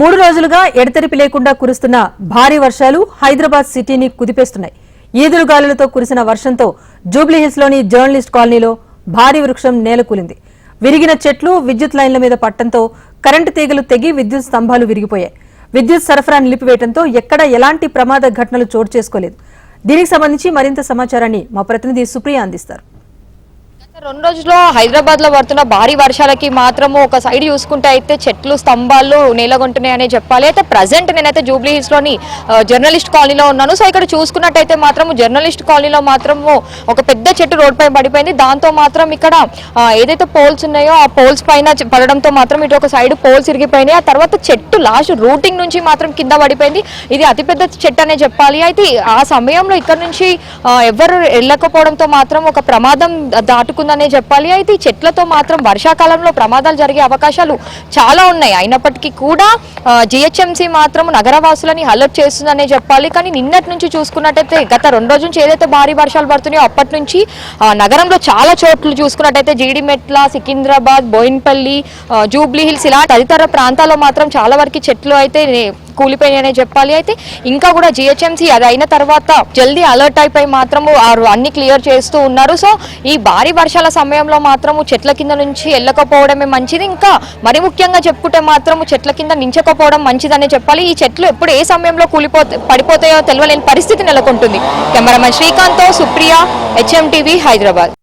మూడు రోజులుగా ఎడతెరిపి లేకుండా కురుస్తున్న భారీ వర్షాలు హైదరాబాద్ సిటీని కుదిపేస్తున్నాయి. ఈదురుగాలులతో కురిసిన వర్షంతో జూబ్లీహిల్స్లోని జర్నలిస్ట్ కాలనీలో భారీ వృక్షం నేలకూలింది విరిగిన చెట్లు విద్యుత్ లైన్ల మీద పట్టంతో కరెంటు తీగలు తెగి విద్యుత్ స్తంభాలు విరిగిపోయాయి. విద్యుత్ సరఫరా నిలిపివేయడంతో ఎక్కడ ఎలాంటి ప్రమాద ఘటనలు చోటు చేసుకోలేదు. దీనికి సంబంధించి మరింత సమాచారాన్ని మా ప్రతినిధి సుప్రియ అందిస్తారు. రెండు రోజుల్లో హైదరాబాద్లో పడుతున్న భారీ వర్షాలకి మాత్రము ఒక సైడ్ చూసుకుంటే అయితే చెట్లు స్తంభాలు నేలగొంటున్నాయనే చెప్పాలి. అయితే ప్రజెంట్ నేనైతే జూబ్లీ హిల్స్లోని జర్నలిస్ట్ కాలనీలో ఉన్నాను. సో ఇక్కడ చూసుకున్నట్టయితే మాత్రము జర్నలిస్ట్ కాలనీలో మాత్రము ఒక పెద్ద చెట్టు రోడ్ పై పడిపోయింది. దాంతో మాత్రం ఇక్కడ ఏదైతే పోల్స్ ఉన్నాయో ఆ పోల్స్ పైన పడడంతో మాత్రం ఇటు ఒక సైడ్ పోల్స్ ఇరిగిపోయినాయి. ఆ తర్వాత చెట్టు లాస్ట్ రూటింగ్ నుంచి మాత్రం కింద పడిపోయింది. ఇది అతిపెద్ద చెట్టు అనే చెప్పాలి. అయితే ఆ సమయంలో ఇక్కడ నుంచి ఎవరు వెళ్ళకపోవడంతో మాత్రం ఒక ప్రమాదం దాటుకుందనే చెప్పాలి. అయితే ఈ చెట్లతో మాత్రం వర్షాకాలంలో ప్రమాదాలు జరిగే అవకాశాలు చాలా ఉన్నాయి. అయినప్పటికీ కూడా జిహెచ్ఎంసీ మాత్రం నగరవాసులని అలర్ట్ చేస్తుందనే చెప్పాలి. కానీ నిన్నటి నుంచి చూసుకున్నట్టయితే గత రెండు రోజుల నుంచి ఏదైతే భారీ వర్షాలు పడుతున్నాయో అప్పటి నుంచి నగరంలో చాలా చోట్ల చూసుకున్నట్టయితే జీడిమెట్ల సికింద్రాబాద్ బోయిన్పల్లి జూబ్లీ హిల్స్ ఇలా తదితర ప్రాంతాల్లో మాత్రం చాలా వరకు చెట్లు అయితే కూలిపోయాయనే చెప్పాలి. అయితే ఇంకా కూడా జిహెచ్ఎంసీ అది అయిన తర్వాత జల్దీ అలర్ట్ అయిపోయి మాత్రము వారు అన్ని క్లియర్ చేస్తూ ఉన్నారు. సో ఈ భారీ వర్షాల సమయంలో మాత్రము చెట్ల కింద నుంచి వెళ్ళకపోవడమే మంచిది. ఇంకా మరి ముఖ్యంగా చెప్పుకుంటే మాత్రము చెట్ల కింద నించకపోవడం మంచిదనే చెప్పాలి. ఈ చెట్లు ఎప్పుడు ఏ సమయంలో కూలిపోతే పడిపోతాయో తెలియలేని పరిస్థితి నెలకొంటుంది. కెమెరామెన్ శ్రీకాంత్తో సుప్రియ హెచ్ఎం టీవీ హైదరాబాద్.